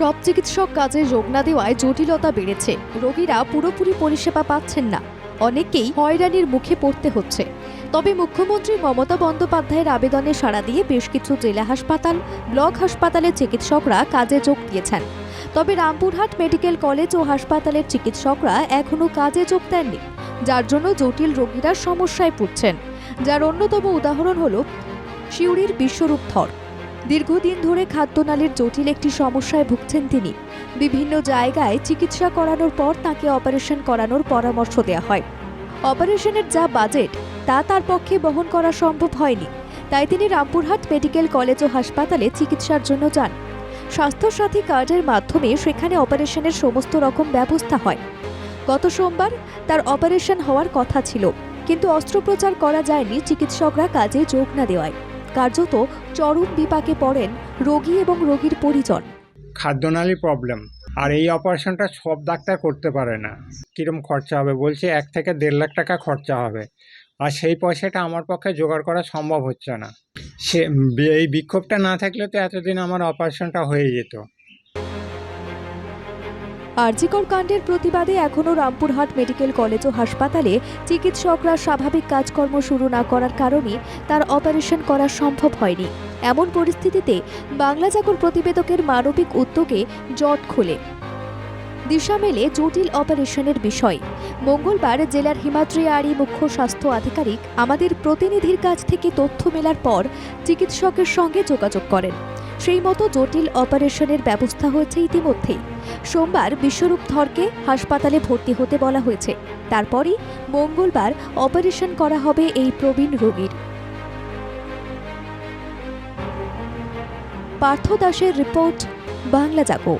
সব চিকিৎসক কাজে যোগ না দেওয়ায় জটিলতা বেড়েছে। রোগীরা পুরোপুরি পরিষেবা পাচ্ছেন না। অনেকেই হয়রানির মুখে পড়তে হচ্ছে। তবে মুখ্যমন্ত্রী মমতা বন্দ্যোপাধ্যায়ের আবেদনে সাড়া দিয়ে বেশ কিছু জেলা হাসপাতাল, ব্লক হাসপাতালের চিকিৎসকরা কাজে যোগ দিয়েছেন। তবে রামপুরহাট মেডিকেল কলেজ ও হাসপাতালের চিকিৎসকরা এখনও কাজে যোগ দেননি, যার জন্য জটিল রোগীরা সমস্যায় পড়ছেন। যার অন্যতম উদাহরণ হল সিউড়ির বিশ্বরূপ ধর দীর্ঘদিন ধরে খাদ্যনালীর জটিল একটি সমস্যায় ভুগছেন তিনি। বিভিন্ন জায়গায় চিকিৎসা করানোর পর তাকে অপারেশন করানোর পরামর্শ দেওয়া হয়। অপারেশনের যা বাজেট, তা তার পক্ষে বহন করা সম্ভব হয়নি। তাই তিনি রামপুরহাট মেডিকেল কলেজ ও হাসপাতালে চিকিৎসার জন্য যান। স্বাস্থ্যসাথী কার্ডের মাধ্যমে সেখানে অপারেশনের সমস্ত রকম ব্যবস্থা হয়। গত সোমবার তার অপারেশন হওয়ার কথা ছিল, কিন্তু অস্ত্রোপচার করা যায়নি, চিকিৎসকরা কাজে যোগ না দেওয়ায়। কার্যত চরম বিপাকে পড়েন রোগী এবং রোগীর পরিজন। খাদ্যনালী প্রবলেম আর এই অপারেশনটা সব ডাক্তার করতে পারে না। কীরকম খরচা হবে? বলছে এক থেকে দেড় লাখ টাকা খরচা হবে। আর সেই পয়সাটা আমার পক্ষে জোগাড় করা সম্ভব হচ্ছে না। সে, এই বিক্ষোভটা না থাকলে তো এতদিন আমার অপারেশনটা হয়ে যেত। আরজিকর কাণ্ডের প্রতিবাদে এখনও রামপুরহাট মেডিকেল কলেজ ও হাসপাতালে চিকিৎসকরা স্বাভাবিক কাজকর্ম শুরু না করার কারণে তার অপারেশন করা সম্ভব হয়নি। এমন পরিস্থিতিতে বাংলা জাগর প্রতিবেদকের মানবিক উদ্যোগে জট খোলে। দিশা মেলে জটিল অপারেশনের বিষয়। মঙ্গলবার জেলার হিমাদ্রি আড়ি মুখ্য স্বাস্থ্য আধিকারিক আমাদের প্রতিনিধির কাছ থেকে তথ্য মেলার পর চিকিৎসকের সঙ্গে যোগাযোগ করেন। সেই মতো জটিল অপারেশনের ব্যবস্থা হয়েছে ইতিমধ্যেই। সোমবার বিশ্বরূপ ধরকে হাসপাতালে ভর্তি হতে বলা হয়েছে। তারপরই মঙ্গলবার অপারেশন করা হবে এই প্রবীণ রোগীর। পার্থ দাসের রিপোর্ট, বাংলা জাগো।